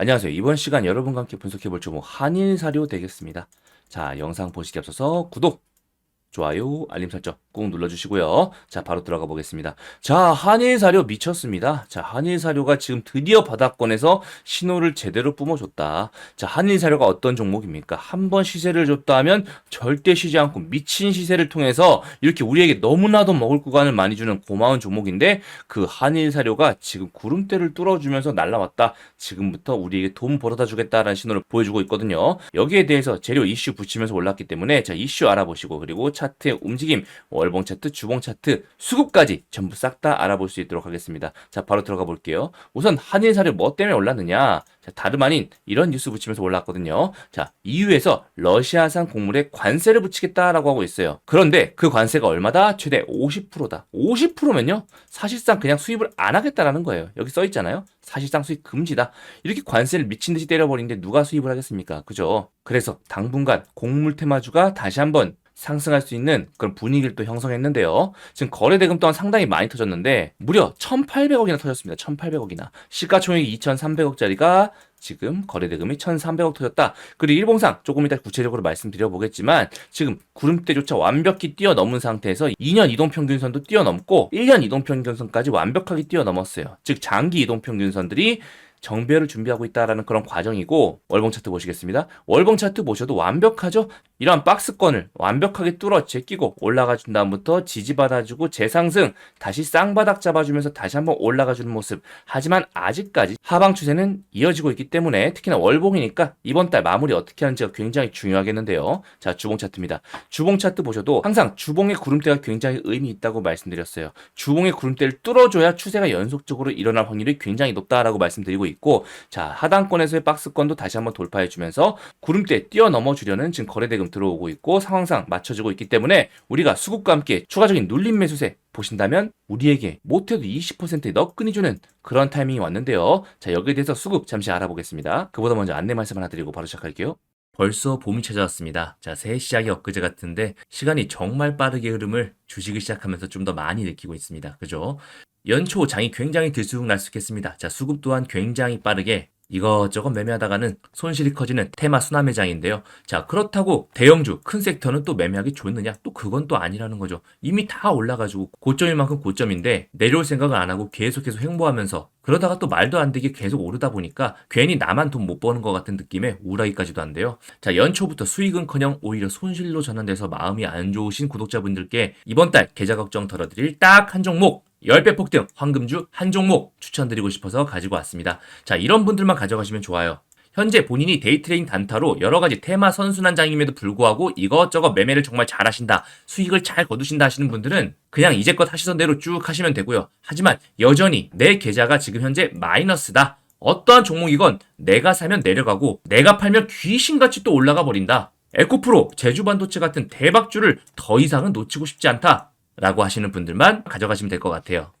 안녕하세요. 이번 시간 여러분과 함께 분석해볼 종목 한일 사료 되겠습니다. 자, 영상 보시기 앞서서 구독, 좋아요, 알림 설정 꾹 눌러주시고요. 자, 바로 들어가 보겠습니다. 자, 한일 사료 미쳤습니다. 자, 한일 사료가 지금 드디어 바닥권에서 신호를 제대로 뿜어줬다. 자, 한일 사료가 어떤 종목입니까? 한 번 시세를 줬다 하면 절대 쉬지 않고 미친 시세를 통해서 이렇게 우리에게 너무나도 먹을 구간을 많이 주는 고마운 종목인데 그 한일 사료가 지금 구름대를 뚫어주면서 날라왔다. 지금부터 우리에게 돈 벌어다 주겠다라는 신호를 보여주고 있거든요. 여기에 대해서 재료 이슈 붙이면서 올랐기 때문에 자, 이슈 알아보시고 그리고 차트의 움직임, 월봉 차트, 주봉 차트, 수급까지 전부 싹 다 알아볼 수 있도록 하겠습니다. 자, 바로 들어가 볼게요. 우선 한일 사료 뭐 때문에 올랐느냐? 자, 다름 아닌 이런 뉴스 붙이면서 올랐거든요. 자, EU에서 러시아산 곡물에 관세를 붙이겠다라고 하고 있어요. 그런데 그 관세가 얼마다? 최대 50%다. 50%면요? 사실상 그냥 수입을 안 하겠다라는 거예요. 여기 써 있잖아요. 사실상 수입 금지다. 이렇게 관세를 미친 듯이 때려버리는데 누가 수입을 하겠습니까? 그죠? 그래서 당분간 곡물 테마주가 다시 한번 상승할 수 있는 그런 분위기를 또 형성했는데요. 지금 거래 대금 또한 상당히 많이 터졌는데 무려 1,800억이나 터졌습니다. 1,800억이나. 시가총액이 2,300억짜리가 지금 거래 대금이 1,300억 터졌다. 그리고 일봉상 조금 이따 구체적으로 말씀드려 보겠지만 지금 구름대조차 완벽히 뛰어넘은 상태에서 2년 이동평균선도 뛰어넘고 1년 이동평균선까지 완벽하게 뛰어넘었어요. 즉 장기 이동평균선들이 정배를 준비하고 있다라는 그런 과정이고 월봉 차트 보시겠습니다. 월봉 차트 보셔도 완벽하죠. 이러한 박스권을 완벽하게 뚫어 제끼고 올라가 준 다음부터 지지받아주고 재상승 다시 쌍바닥 잡아주면서 다시 한번 올라가 주는 모습. 하지만 아직까지 하방 추세는 이어지고 있기 때문에 특히나 월봉이니까 이번 달 마무리 어떻게 하는지가 굉장히 중요하겠는데요. 자 주봉 차트입니다. 주봉 차트 보셔도 항상 주봉의 구름대가 굉장히 의미 있다고 말씀드렸어요. 주봉의 구름대를 뚫어줘야 추세가 연속적으로 일어날 확률이 굉장히 높다라고 말씀드리고 있고 자 하단권에서의 박스권도 다시 한번 돌파해주면서 구름대 뛰어넘어 주려는 지금 거래대금 들어오고 있고 상황상 맞춰지고 있기 때문에 우리가 수급과 함께 추가적인 눌림 매수세 보신다면 우리에게 못해도 20%의 너끈이 주는 그런 타이밍이 왔는데요. 자 여기에 대해서 수급 잠시 알아보겠습니다. 그보다 먼저 안내 말씀 하나 드리고 바로 시작할게요. 벌써 봄이 찾아왔습니다. 자, 새해 시작이 엊그제 같은데 시간이 정말 빠르게 흐름을 주식을 시작하면서 좀 더 많이 느끼고 있습니다. 그죠? 연초 장이 굉장히 들쑥날쑥했습니다. 자, 수급 또한 굉장히 빠르게 이것저것 매매하다가는 손실이 커지는 테마 수남매장인데요. 자, 그렇다고 대형주, 큰 섹터는 또 매매하기 좋느냐? 또 그건 또 아니라는 거죠. 이미 다 올라가지고 고점인 만큼 고점인데 내려올 생각을 안 하고 계속해서 횡보하면서 그러다가 또 말도 안 되게 계속 오르다 보니까 괜히 나만 돈 못 버는 것 같은 느낌에 우울하기까지도 한데요. 자, 연초부터 수익은커녕 오히려 손실로 전환돼서 마음이 안 좋으신 구독자분들께 이번 달 계좌 걱정 덜어드릴 딱 한 종목 10배 폭등 황금주 한 종목 추천드리고 싶어서 가지고 왔습니다. 자, 이런 분들만 가져가시면 좋아요. 현재 본인이 데이트레인 단타로 여러 가지 테마 선순환장임에도 불구하고 이것저것 매매를 정말 잘하신다, 수익을 잘 거두신다 하시는 분들은 그냥 이제껏 하시던 대로 쭉 하시면 되고요. 하지만 여전히 내 계좌가 지금 현재 마이너스다. 어떠한 종목이건 내가 사면 내려가고 내가 팔면 귀신같이 또 올라가 버린다. 에코프로, 제주반도체 같은 대박주를 더 이상은 놓치고 싶지 않다. 라고 하시는 분들만 가져가시면 될 것 같아요.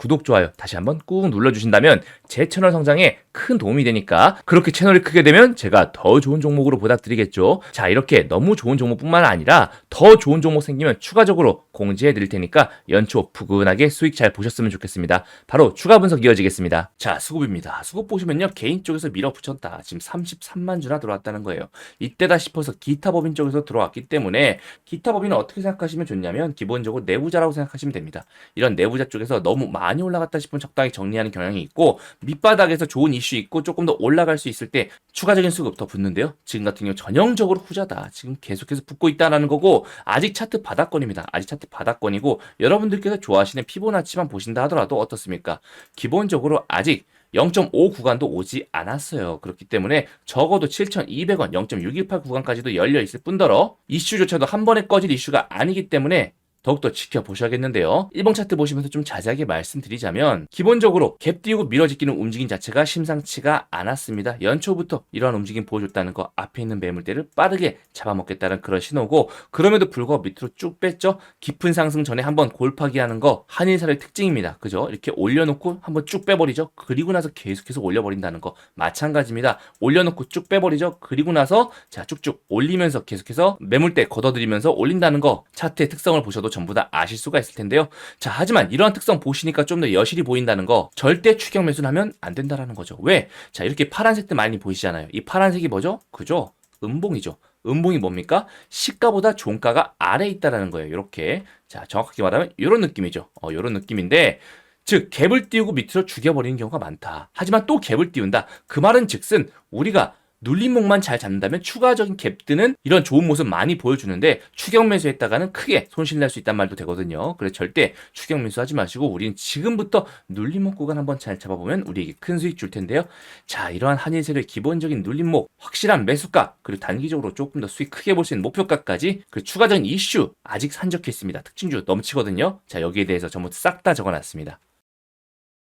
구독, 좋아요 다시 한번 꾹 눌러주신다면 제 채널 성장에 큰 도움이 되니까 그렇게 채널이 크게 되면 제가 더 좋은 종목으로 보답드리겠죠. 자 이렇게 너무 좋은 종목뿐만 아니라 더 좋은 종목 생기면 추가적으로 공지해 드릴 테니까 연초 푸근하게 수익 잘 보셨으면 좋겠습니다. 바로 추가 분석 이어지겠습니다. 자 수급입니다. 수급 보시면요 개인 쪽에서 밀어붙였다. 지금 33만 주나 들어왔다는 거예요. 이때다 싶어서 기타 법인 쪽에서 들어왔기 때문에 기타 법인은 어떻게 생각하시면 좋냐면 기본적으로 내부자라고 생각하시면 됩니다. 이런 내부자 쪽에서 너무 많이 올라갔다 싶으면 적당히 정리하는 경향이 있고 밑바닥에서 좋은 이슈 있고 조금 더 올라갈 수 있을 때 추가적인 수급 더 붙는데요. 지금 같은 경우 전형적으로 후자다. 지금 계속해서 붙고 있다라는 거고 아직 차트 바닥권입니다. 아직 차트 바닥권이고 여러분들께서 좋아하시는 피보나치만 보신다 하더라도 어떻습니까? 기본적으로 아직 0.5 구간도 오지 않았어요. 그렇기 때문에 적어도 7,200원, 0.618 구간까지도 열려 있을 뿐더러 이슈조차도 한 번에 꺼질 이슈가 아니기 때문에 더욱더 지켜보셔야겠는데요. 1번 차트 보시면서 좀 자세하게 말씀드리자면 기본적으로 갭 띄우고 밀어지기는 움직임 자체가 심상치가 않았습니다. 연초부터 이러한 움직임 보여줬다는 거 앞에 있는 매물대를 빠르게 잡아먹겠다는 그런 신호고 그럼에도 불구하고 밑으로 쭉 뺐죠. 깊은 상승 전에 한번 골파기 하는 거 한일사의 특징입니다. 그죠? 이렇게 올려놓고 한번 쭉 빼버리죠. 그리고 나서 계속해서 올려버린다는 거 마찬가지입니다. 올려놓고 쭉 빼버리죠. 그리고 나서 자 쭉쭉 올리면서 계속해서 매물대 걷어들이면서 올린다는 거 차트의 특성을 보셔도 전부 다 아실 수가 있을 텐데요. 자, 하지만 이러한 특성 보시니까 좀 더 여실히 보인다는 거 절대 추격 매수는 하면 안 된다라는 거죠. 왜? 자, 이렇게 파란색들 많이 보이시잖아요. 이 파란색이 뭐죠? 그죠? 음봉이죠. 음봉이 뭡니까? 시가보다 종가가 아래에 있다라는 거예요. 이렇게. 자, 정확하게 말하면 이런 느낌이죠. 어, 이런 느낌인데 즉 갭을 띄우고 밑으로 죽여버리는 경우가 많다. 하지만 또 갭을 띄운다. 그 말은 즉슨 우리가 눌림목만 잘 잡는다면 추가적인 갭 뜨는 이런 좋은 모습 많이 보여주는데 추격 매수했다가는 크게 손실 날 수 있단 말도 되거든요. 그래서 절대 추격 매수하지 마시고 우리는 지금부터 눌림목 구간 한번 잘 잡아보면 우리에게 큰 수익 줄 텐데요. 자 이러한 한일세의 기본적인 눌림목, 확실한 매수가 그리고 단기적으로 조금 더 수익 크게 볼 수 있는 목표가까지 그 추가적인 이슈 아직 산적해 있습니다. 특징주 넘치거든요. 자 여기에 대해서 전부 싹 다 적어놨습니다.